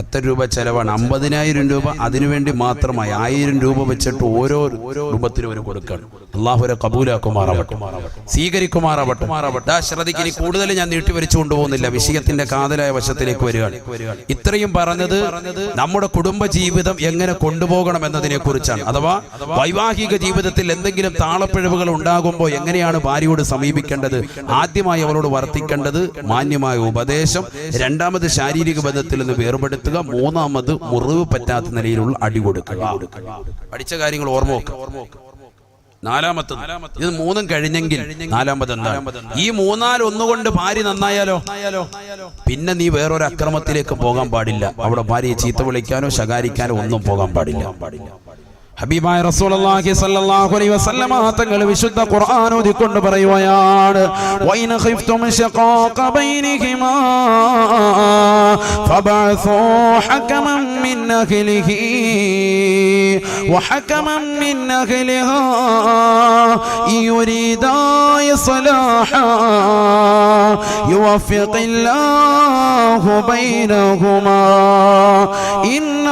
എത്ര രൂപ ചെലവാണ്? അമ്പതിനായിരം രൂപ അതിനുവേണ്ടി മാത്രമായി ആയിരം രൂപ വെച്ചിട്ട് ഓരോ രൂപത്തിനും ഒരു കൊടുക്കണം. അള്ളാഹുരെ കബൂലാക്കുമാറാവട്ടെ. സ്വീകരിക്കുമാറാവട്ടെ. ശ്രദ്ധിക്ക് ഇനി കൂടുതൽ ഞാൻ നീട്ടി വരിച്ചു കൊണ്ടുപോകുന്നില്ല വിഷയത്തിന്റെ കാതലായ വശത്തിലേക്ക് വരികയാണ്. ഇത്രയും പറഞ്ഞത് നമ്മുടെ കുടുംബ ജീവിതം എങ്ങനെ കൊണ്ടുപോകണം എന്നതിനെ കുറിച്ചാണ് അഥവാ വൈവാഹിക ജീവിതത്തിൽ എന്തെങ്കിലും താളപ്പിഴവുകൾ ഉണ്ടാകുമ്പോൾ എങ്ങനെയാണ് ഭാര്യയോട് സമീപിക്കേണ്ടത്? ആദ്യമായി അവളോട് വർത്തിക്കേണ്ടത് മാന്യമായ ഉപദേശം രണ്ടാമത് ശാരീരിക ബന്ധത്തിൽ നിന്ന് വേർപെടുത്തുക മൂന്നാമത് മുറിവ് പറ്റാത്ത നിലയിലുള്ള അടി കൊടുക്കുക. പഠിച്ച കാര്യങ്ങൾ ഓർമ്മ വെക്കുക നാലാമത്തെ ഇത് മൂന്നും കഴിഞ്ഞെങ്കിൽ നാലാമത് എന്താണ് ഈ മൂന്നാൽ ഒന്നുകൊണ്ട് ഭാര്യ നന്നായാലോ? പിന്നെ നീ വേറൊരു അക്രമത്തിലേക്ക് പോകാൻ പാടില്ല. അവിടെ ഭാര്യയെ ചീത്ത വിളിക്കാനോ ശകാരിക്കാനോ ഒന്നും പോകാൻ പാടില്ല. ഹബീബായ റസൂലുള്ളാഹി സ്വല്ലല്ലാഹു അലൈഹി വസല്ലമ തങ്ങൾ വിശുദ്ധ ഖുർആൻ ഓതിക്കൊണ്ട് പറയുകയാണ് വൈന ഖിഫ്തും ശഖാഖ ബൈനഹിമാ ഫബഅസൂ ഹകമൻ മിൻ അഹ്ലിഹി وحكما من أهلها إن يريدا صلاحا يوفق الله بينهما إن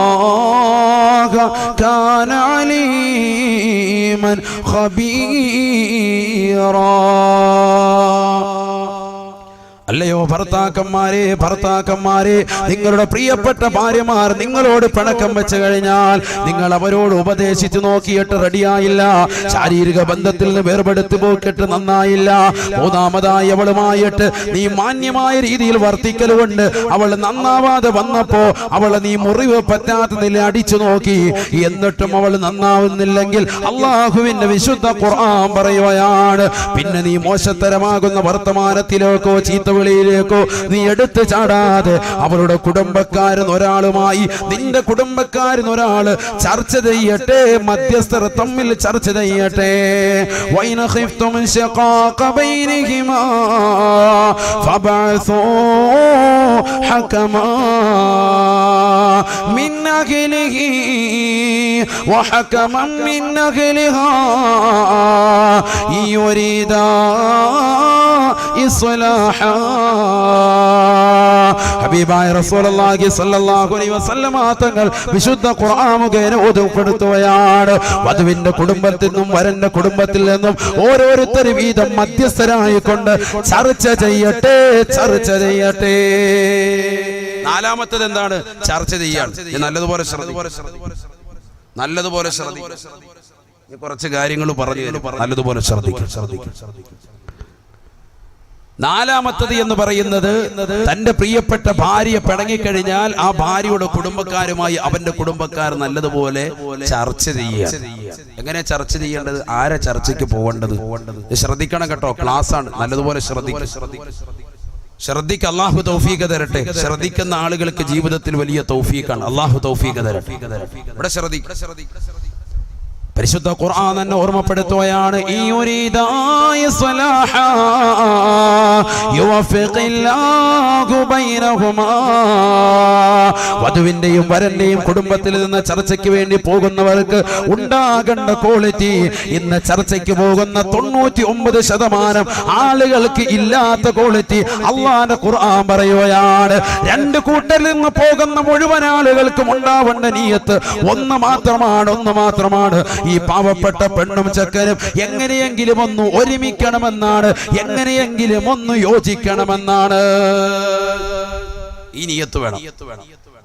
الله كان عليما خبيرا. അല്ലയോ ഭർത്താക്കന്മാരെ ഭർത്താക്കന്മാരെ നിങ്ങളുടെ പ്രിയപ്പെട്ട ഭാര്യമാർ നിങ്ങളോട് പിണക്കം വെച്ച് കഴിഞ്ഞാൽ നിങ്ങൾ അവരോട് ഉപദേശിച്ചു നോക്കിയിട്ട് റെഡിയായില്ല. ശാരീരിക ബന്ധത്തിൽ നിന്ന് വേർപെടുത്തി പോക്കിട്ട് നന്നായില്ല. മൂന്നാമതായി അവളുമായിട്ട് നീ മാന്യമായ രീതിയിൽ വർത്തിക്കലുകൊണ്ട് അവൾ നന്നാവാതെ വന്നപ്പോ അവളെ നീ മുറിവ് പറ്റാത്ത നില അടിച്ചു നോക്കി. എന്നിട്ടും അവൾ നന്നാവുന്നില്ലെങ്കിൽ അള്ളാഹുവിന്റെ വിശുദ്ധ ഖുർആൻ പറയുകയാണ് പിന്നെ നീ മോശത്തരമാകുന്ന വർത്തമാനത്തിലേക്കോ ചീത്തവിളിയിലേക്കോ നീ എടുത്തു ചാടാതെ അവളുടെ കുടുംബക്കാരൻ ഒരാളുമായി നിന്റെ കുടുംബക്കാരൻ ഒരാള് ചർച്ച ചെയ്യട്ടെ മധ്യസ്ഥർ തമ്മിൽ ചർച്ച ചെയ്യട്ടെ വൈന ഖിഫ്തും ശഖാഖ ബൈനഹിമാ ഫബഅസൂ ഹകമാ من أهله وحكما من أهلها إن يريدا إصلاحا ഹബീബായ റസൂലുള്ളാഹി സ്വല്ലല്ലാഹു അലൈഹി വസല്ലമ തങ്ങൾ വിശുദ്ധ ഖുർആൻ മുഖേന ഓതുപ്പെടുത്തുകയാണ്. വധുവിന്റെ കുടുംബത്തിൽ നിന്നും വരന്റെ കുടുംബത്തിൽ നിന്നും ഓരോരുത്തർ വീതം മധ്യസ്ഥരായിക്കൊണ്ട് ചർച്ച ചെയ്യട്ടെ ചർച്ച ചെയ്യട്ടെ. നാലാമത്തത് എന്താണ്? ചർച്ച ചെയ്യാൻ നല്ലതുപോലെ നല്ലതുപോലെ ശ്രദ്ധിക്കും. കുറച്ച് കാര്യങ്ങൾ പറഞ്ഞു നല്ലതുപോലെ നല്ലതുപോലെ ശ്രദ്ധിക്കും ശ്രദ്ധിക്കും. നാലാമത്തത് എന്ന് പറയുന്നത് തന്റെ പ്രിയപ്പെട്ട ഭാര്യ പിണങ്ങിക്കഴിഞ്ഞാൽ ആ ഭാര്യയുടെ കുടുംബക്കാരുമായി അവന്റെ കുടുംബക്കാർ നല്ലതുപോലെ ചർച്ച ചെയ്യുക. എങ്ങനെ ചർച്ച ചെയ്യേണ്ടത്? ആരെ ചർച്ചയ്ക്ക് പോകേണ്ടത്? ശ്രദ്ധിക്കണം കേട്ടോ. ക്ലാസ് ആണ് നല്ലതുപോലെ ശ്രദ്ധിക്കണം ശ്രദ്ധിക്ക്. അള്ളാഹു തൗഫീഖ് തരട്ടെ. ശ്രദ്ധിക്കുന്ന ആളുകൾക്ക് ജീവിതത്തിൽ വലിയ തൗഫീഖാണ്. അള്ളാഹു തൗഫീഖ് തരട്ടെ. ഇവിടെ ശ്രദ്ധിക്കും. പരിശുദ്ധ ഖുർആൻ തന്നെ ഓർമ്മപ്പെടുത്തുകയാണ്. ഈ ബൈനഹുമാ വധുവിന്റെയും വരന്റെയും കുടുംബത്തിൽ നിന്ന് ചർച്ചയ്ക്ക് വേണ്ടി പോകുന്നവർക്ക് ഉണ്ടാകേണ്ട ക്വാളിറ്റി ഇന്ന് ചർച്ചയ്ക്ക് പോകുന്ന തൊണ്ണൂറ്റി ഒമ്പത് ശതമാനം ആളുകൾക്ക് ഇല്ലാത്ത ക്വാളിറ്റി അള്ളാന്റെ ഖുർആൻ പറയുകയാണ്. രണ്ട് കൂട്ടരിൽ നിന്ന് പോകുന്ന മുഴുവൻ ആളുകൾക്കും ഉണ്ടാവേണ്ട നീയത്ത് ഒന്ന് മാത്രമാണ് ഒന്ന് മാത്രമാണ്. ഈ പാവപ്പെട്ട പെണ്ണും ചെക്കനും എങ്ങനെയെങ്കിലും ഒന്ന് ഒരുമിക്കണമെന്നാണ് എങ്ങനെയെങ്കിലും ഒന്ന് യോജിക്കണമെന്നാണ്. ഈ നീയത്ത് വേണം.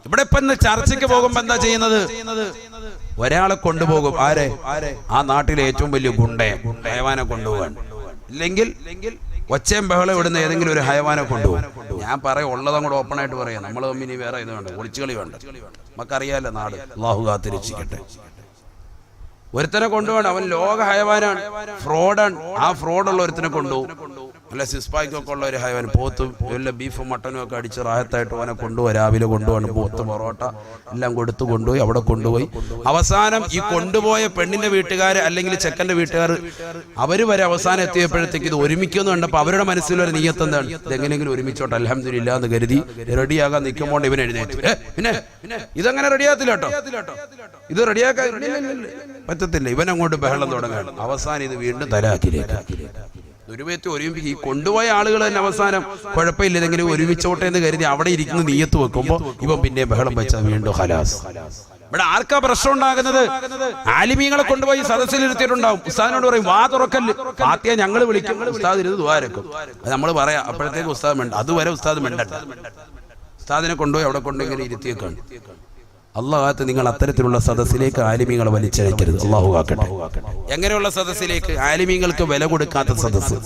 ഇവിടെ ഇപ്പൊ ചർച്ചയ്ക്ക് പോകുമ്പോ എന്താ ചെയ്യുന്നത്? ഒരാളെ കൊണ്ടുപോകും. ആരെ? ആ നാട്ടിലെ ഏറ്റവും വലിയ ഗുണ്ടയെ ഹയവാനെ കൊണ്ടുപോകാൻ. ഇല്ലെങ്കിൽ ഒച്ചയും ബഹളം ഇവിടുന്ന് ഏതെങ്കിലും ഒരു ഹയവാനെ കൊണ്ടുപോകും. ഞാൻ പറയാം ഉള്ളതും കൂടെ ഓപ്പൺ ആയിട്ട് പറയാം. നമ്മൾ തമ്മിൽ വേറെ ഇത് വേണ്ട. ഒളിച്ചുകളി വേണ്ട. നമുക്കറിയാലോ നാട്. അള്ളാഹു കാത്തിരക്ഷിക്കട്ടെ ഒരുത്തനെ കൊണ്ടുപോകണം. അവൻ ലോക ഹയവാനാണ് ഫ്രോഡാണ്. ആ ഫ്രോഡുള്ള ഒരുത്തനെ കൊണ്ടുപോകും. നല്ല സിസ്പായ്ക്കൊക്കെ ഉള്ള ഒരു ഹയവാൻ പോത്തും വല്ല ബീഫും മട്ടനും ഒക്കെ അടിച്ച് റാഹത്തായിട്ട് അവനെ കൊണ്ടുപോയി രാവിലെ കൊണ്ടുപോകണം. പോത്ത് പൊറോട്ട എല്ലാം കൊടുത്തു കൊണ്ടുപോയി അവിടെ കൊണ്ടുപോയി. അവസാനം ഈ കൊണ്ടുപോയ പെണ്ണിന്റെ വീട്ടുകാർ അല്ലെങ്കിൽ ചെക്കന്റെ വീട്ടുകാർ അവർ വരെ അവസാനം എത്തിയപ്പോഴത്തേക്ക് ഇത് ഒരുമിക്കുമെന്ന് കണ്ടപ്പോൾ അവരുടെ മനസ്സിലൊരു നീയത്ത് എന്താണ്? ഇതെങ്ങനെയെങ്കിലും ഒരുമിച്ചോട്ടെ. അലഹമില്ല എന്ന് കരുതി റെഡിയാകാൻ നിൽക്കുമ്പോൾ ഇവൻ എഴുന്നേറ്റ്. പിന്നെ? ഇതങ്ങനെ റെഡിയാകത്തില്ല കേട്ടോ? ഇത് റെഡിയാക്കാൻ പറ്റത്തില്ല. ഇവൻ അങ്ങോട്ട് ബഹളം തുടങ്ങാൻ. അവസാനം ഇത് വീണ്ടും തലാക്കിലേക്ക് ഒരുമിച്ച് ഒരുമിച്ച് ഈ കൊണ്ടുപോയ ആളുകൾ തന്നെ അവസാനം കുഴപ്പമില്ല. ഇതെങ്കിലും ഒരുമിച്ചോട്ടെ എന്ന് കരുതി അവിടെ ഇരിക്കുന്ന നീയത്ത് വെക്കുമ്പോ. ഇവൻ പിന്നെ ബഹളം വെച്ചാൽ വീണ്ടും ഹലാസ്. ഇവിടെ ആർക്കാ പ്രശ്നം ഉണ്ടാകുന്നത്? ആലിമീങ്ങളെ കൊണ്ടുപോയി സദസ്സിലിരുത്തിയിട്ടുണ്ടാവും ഉസ്താദിനോട് പറയും വാ തുറക്കല്ല്. ആദ്യം ഞങ്ങൾ വിളിക്കും. ഉസ്താദ് ഇരുന്ന് ദ്വാരക്കും നമ്മൾ പറയാം. അപ്പോഴത്തേക്ക് ഉസ്താദ് വേണ്ട അതുവരെ ഉസ്താദ് മിണ്ടട്ടെ. ഉസ്താദിനെ കൊണ്ടുപോയി അവിടെ കൊണ്ട് ഇങ്ങനെ ഇരുത്തിയേക്കാണ്. അള്ളാഹത്ത് നിങ്ങൾ അത്തരത്തിലുള്ള സദസ്സിലേക്ക് ആലിമീങ്ങൾ വലിച്ചയക്കരുത്. അള്ളാഹു ആക്കട്ടെ എങ്ങനെയുള്ള സദസ്സിലേക്ക്? ആലിമീങ്ങൾക്ക് വില കൊടുക്കാത്ത സദസ്സ്.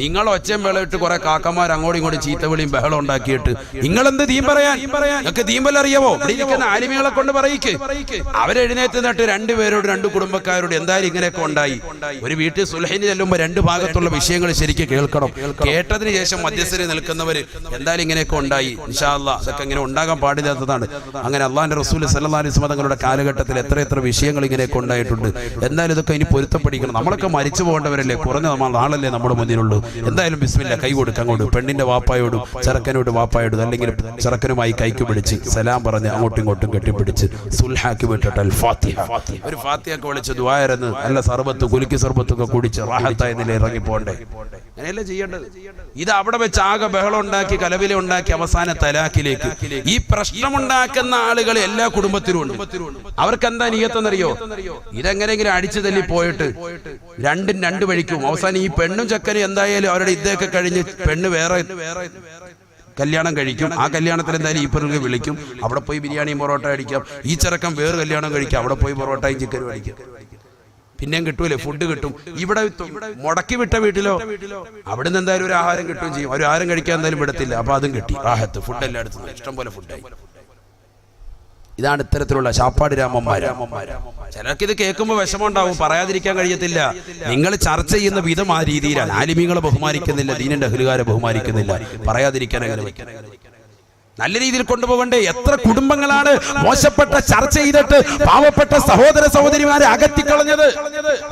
നിങ്ങൾ ഒച്ചയും വിളയിട്ട് കുറെ കാക്കമാർ അങ്ങോട്ടും ഇങ്ങോട്ടും ചീത്തവിളിയും ബഹളം ഉണ്ടാക്കിയിട്ട് നിങ്ങൾ എന്ത് തീം പറയാൻ? നിങ്ങൾക്ക് തീമ്പൽ അറിയാവോ? ഇരിക്കുന്ന ആലിമീങ്ങളെ കൊണ്ട് പറയിക്ക്. അവരെഴുന്നേറ്റ് നിന്നിട്ട് രണ്ടുപേരോട് രണ്ട് കുടുംബക്കാരോട് എന്തായാലും ഇങ്ങനെയൊക്കെ ഉണ്ടായി. ഒരു വീട്ടിൽ സുലഹിന് ചെല്ലുമ്പോൾ രണ്ട് ഭാഗത്തുള്ള വിഷയങ്ങൾ ശരിക്കും കേൾക്കണം. കേട്ടതിന് ശേഷം മധ്യസ്ഥരെ നിൽക്കുന്നവര് എന്തായാലും ഇങ്ങനെയൊക്കെ ഉണ്ടായി. ഇൻഷാ അല്ലാ അതൊക്കെ ഇങ്ങനെ ഉണ്ടാകാൻ പാടില്ലാത്തതാണ്. അങ്ങനെ അള്ളാഹിന്റെ റസൂൽ സല്ലല്ലാഹു സല്ലാസ് വസല്ലം തങ്ങളുടെ കാലഘട്ടത്തിൽ എത്ര എത്ര വിഷയങ്ങൾ ഇങ്ങനെയൊക്കെ ഉണ്ടായിട്ടുണ്ട് എന്തായാലും ഇതൊക്കെ ഇനി പൊരുത്തപ്പെടിക്കണം. നമ്മളൊക്കെ മരിച്ചു പോകേണ്ടവരല്ലേ? കുറഞ്ഞ നാളല്ലേ നമ്മുടെ മുന്നിലുള്ളൂ. എന്തായാലും ബിസ്മില്ല കൈ കൊടുക്കാൻ അങ്ങോട്ട്. പെണ്ണിന്റെ വാപ്പായോടും ചെറുക്കനോട് വാപ്പായോടും അല്ലെങ്കിൽ ചെറുക്കനുമായി കൈക്ക് പിടിച്ച് സലാം പറഞ്ഞ് അങ്ങോട്ടും ഇങ്ങോട്ടും കെട്ടിപ്പിടിച്ച് സുൽഹാക്കി വിട്ടിട്ട് ഒരു ഫാത്തിയൊക്കെ വിളിച്ച് ദ്വായരന്ന് നല്ല സർബത്ത് കുലുക്കി സർബത്തൊക്കെ കുടിച്ച് റാഹത്തായ നില ഇറങ്ങി പോണ്ടേ അങ്ങനെയല്ലേ ചെയ്യേണ്ടത്? ഇത് അവിടെ വെച്ച് ആകെ ബഹളം ഉണ്ടാക്കി കലവില ഉണ്ടാക്കി അവസാന തലാഖിലേക്ക്. ഈ പ്രശ്നമുണ്ടാക്കുന്ന ആളുകൾ എല്ലാ കുടുംബത്തിലും ഉണ്ട്. അവർക്ക് എന്താ നീയത്തെന്നറിയോ ഇതെങ്ങനെയെങ്കിലും അടിച്ചു തല്ലി പോയിട്ട് രണ്ടും രണ്ട് വഴിക്കും. അവസാനം ഈ പെണ്ണും ചക്കനും എന്തായാലും അവരുടെ ഇതൊക്കെ കഴിഞ്ഞ് പെണ്ണ് വേറെ കല്യാണം കഴിക്കും. ആ കല്യാണത്തിൽ എന്തായാലും ഈ പെണ്ണുങ്ങൾ വിളിക്കും. അവിടെ പോയി ബിരിയാണിയും പൊറോട്ട അടിക്കാം. ഈ ചെറുക്കം വേറെ കല്യാണം കഴിക്കാം. അവിടെ പോയി പൊറോട്ടയും ചിക്കനും അടിക്കാം. പിന്നെയും കിട്ടൂലേ? ഫുഡ് കിട്ടും. ഇവിടെ മുടക്കി വിട്ട വീട്ടിലോ? അവിടെ നിന്ന് എന്തായാലും ഒരു ആഹാരം കിട്ടുകയും ചെയ്യും. ഒരു ആഹാരം കഴിക്കാൻ എന്തായാലും വിടത്തില്ല. അപ്പൊ അതും കിട്ടി. ആഹത്ത് ഫുഡ് എല്ലായിടത്തും ഇഷ്ടം പോലെ ഫുഡായി ഇതാണ് ഇത്തരത്തിലുള്ള ചാപ്പാട് രാമന്മാര്. ചിലർക്ക് ഇത് കേൾക്കുമ്പോൾ വിഷമമുണ്ടാവും. പറയാതിരിക്കാൻ കഴിയത്തില്ല. നിങ്ങൾ ചർച്ച ചെയ്യുന്ന വിധം ആ രീതിയിലാണ്. ആലിമീങ്ങളെ ബഹുമാനിക്കുന്നില്ല ദീനന്റെ അഹ്ലുകാരെ ബഹുമാനിക്കുന്നില്ല. പറയാതിരിക്കാൻ അങ്ങനെ നല്ല രീതിയിൽ കൊണ്ടുപോകണ്ടേ? എത്ര കുടുംബങ്ങളാണ് മോശപ്പെട്ട ചർച്ച ചെയ്തിട്ട് പാവപ്പെട്ട സഹോദര സഹോദരിമാരെ അകത്തിക്കളഞ്ഞത്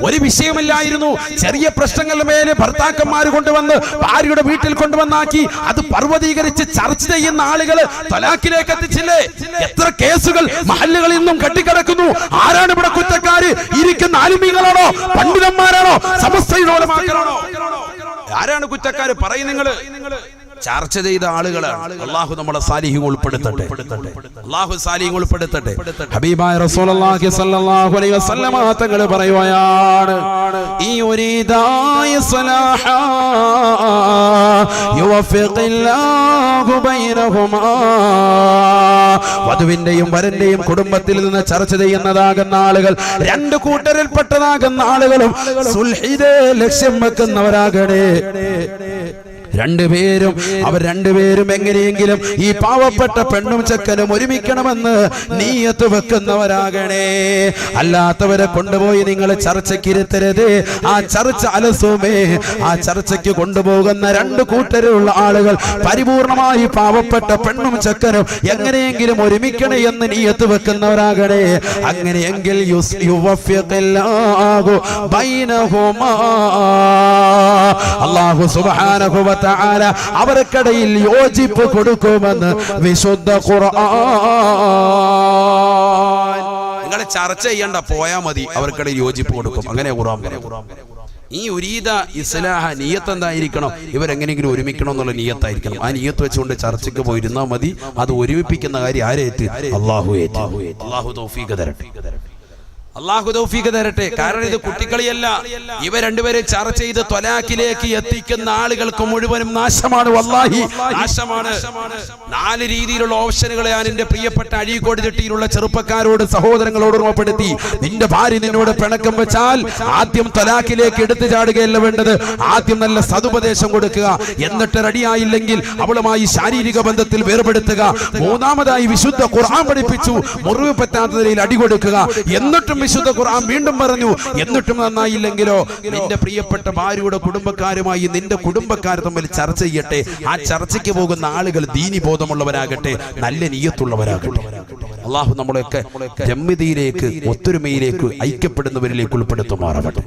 ഒരു വിഷയമില്ലായിരുന്നു. ചെറിയ പ്രശ്നങ്ങളുടെ മേലെ ഭർത്താക്കന്മാർ കൊണ്ടുവന്ന് ഭാര്യയുടെ വീട്ടിൽ കൊണ്ടുവന്നാക്കി. അത് പർവതീകരിച്ച് ചർച്ച ചെയ്യുന്ന ആളുകൾ തലാക്കിലേക്ക് എത്തിച്ചില്ലേ? എത്ര കേസുകൾ മഹല്ലുകളിൽ നിന്നും കെട്ടിക്കിടക്കുന്നു? ആരാണ് ഇവിടെ കുറ്റക്കാര്? ഇരിക്കുന്ന ആലിമീങ്ങളാണോ? പണ്ഡിതന്മാരാണോ? സമസ്തയുടെ ആരാണ് കുറ്റക്കാര്? പറയും നിങ്ങൾ. ചർച്ച ചെയ്ത ആളുകളാണ്. അള്ളാഹു നമ്മളെ സാലിഹ്യം ഉൾപ്പെടുത്തട്ടെ. അള്ളാഹു സാലിഹ്യം ഉൾപ്പെടുത്തട്ടെ. ഹബീബായ റസൂലുള്ളാഹി സ്വല്ലല്ലാഹു അലൈഹി വസല്ലമ തങ്ങൾ പറയുകയാണ് ഈ ഉരീദായ സലാഹ യുവഫിഖില്ലാഹു ബൈനഹുമാ. വധുവിന്റെയും വരന്റെയും കുടുംബത്തിൽ നിന്ന് ചർച്ച ചെയ്യുന്നതാകുന്ന ആളുകൾ രണ്ട് കൂട്ടരിൽപ്പെട്ടതാകുന്ന ആളുകളും സുൽഹിദേ ലക്ഷ്യം വെക്കുന്നവരാകണേ. രണ്ടുപേരും അവർ രണ്ടുപേരും എങ്ങനെയെങ്കിലും ഈ പാവപ്പെട്ട പെണ്ണും ചെക്കനും ഒരുമിക്കണമെന്ന് നീയത്ത് വെക്കുന്നവരാകണേ. അല്ലാത്തവരെ കൊണ്ടുപോയി നിങ്ങൾ ചർച്ചയ്ക്ക് ഇരുത്തരുത്. ആ ചർച്ച അലസുമേ ആ ചർച്ചയ്ക്ക് കൊണ്ടുപോകുന്ന രണ്ട് കൂട്ടരുള്ള ആളുകൾ പരിപൂർണമായി പാവപ്പെട്ട പെണ്ണും ചെക്കനും എങ്ങനെയെങ്കിലും ഒരുമിക്കണേ എന്ന് നീയത്ത് വെക്കുന്നവരാകണേ. അങ്ങനെയെങ്കിൽ അള്ളാഹു യുവഫ്യഖില്ലാഹു തആല അവർക്കിടയിൽ യോജിപ്പ് കൊടുക്കുമെന്ന് വിശുദ്ധ ഖുർആൻ. നിങ്ങൾ ചർച്ച ചെയ്യണ്ട പോയാ മതി. അവർക്കിടയിൽ യോജിപ്പ് കൊടുക്കും. അങ്ങനെ ഖുർആൻ ഈ ഉരീത ഇസ്ലാഹ നീയത്ത് എന്തായിരിക്കണം ഇവരെങ്ങനെയെങ്കിലും ഒരുമിക്കണം എന്നുള്ള നീയത്തായിരിക്കണം. ആ നീയത്ത് വെച്ചുകൊണ്ട് ചർച്ചയ്ക്ക് പോയിരുന്നാൽ മതി. അത് ഒരുമിപ്പിക്കുന്ന കാര്യം ആരേറ്റ്? അള്ളാഹു അള്ളാഹു തൗഫീഖ് തരട്ടെ. അള്ളാഹു തൗഫീഖ് തരട്ടെ. കാരണം ഇത് കുട്ടികളിയല്ല. ഇവ രണ്ടുപേരെ ചർച്ച ചെയ്ത് ത്വലാഖിലേക്ക് എത്തിക്കുന്ന ആളുകൾക്ക് മുഴുവനും നാശമാണ്. വല്ലാഹി. നാശമാണ്. നാല് രീതിയിലുള്ള ഓപ്ഷനുകളെ ഞാൻ എന്റെ പ്രിയപ്പെട്ട അഴീക്കോട് ചെട്ടിയിലുള്ള ചെറുപ്പക്കാരോട് സഹോദരങ്ങളോട് ഓർമ്മപ്പെടുത്തി നിന്റെ ഭാര്യ നിന്നോട് പിണക്കം വെച്ചാൽ ആദ്യം ത്വലാഖിലേക്ക് എടുത്തു ചാടുകയല്ല വേണ്ടത്. ആദ്യം നല്ല സതുപദേശം കൊടുക്കുക. എന്നിട്ട് റെഡിയായില്ലെങ്കിൽ അവളുമായി ശാരീരിക ബന്ധത്തിൽ വേർപെടുത്തുക. മൂന്നാമതായി വിശുദ്ധ ഖുർആൻ പഠിപ്പിച്ചു. മുറിവ് പറ്റാത്ത നിലയിൽ അടി കൊടുക്കുക. എന്നിട്ടും വിശുദ്ധ ഖുർആൻ വീണ്ടും പറഞ്ഞു എന്നിട്ടും നന്നായില്ലെങ്കിലോ? നിന്റെ പ്രിയപ്പെട്ട ഭാര്യയുടെ കുടുംബക്കാരുമായി നിന്റെ കുടുംബക്കാർ തമ്മിൽ ചർച്ച ചെയ്യട്ടെ. ആ ചർച്ചയ്ക്ക് പോകുന്ന ആളുകൾ ദീനി ബോധമുള്ളവരാകട്ടെ നല്ല നീയത്തുള്ളവരാകട്ടെ. അള്ളാഹു നമ്മളെയൊക്കെ ജമ്മിതിയിലേക്ക് ഒത്തൊരുമയിലേക്ക് ഐക്യപ്പെടുന്നവരിലേക്ക് ഉൾപ്പെടുത്തുമാറാകട്ടെ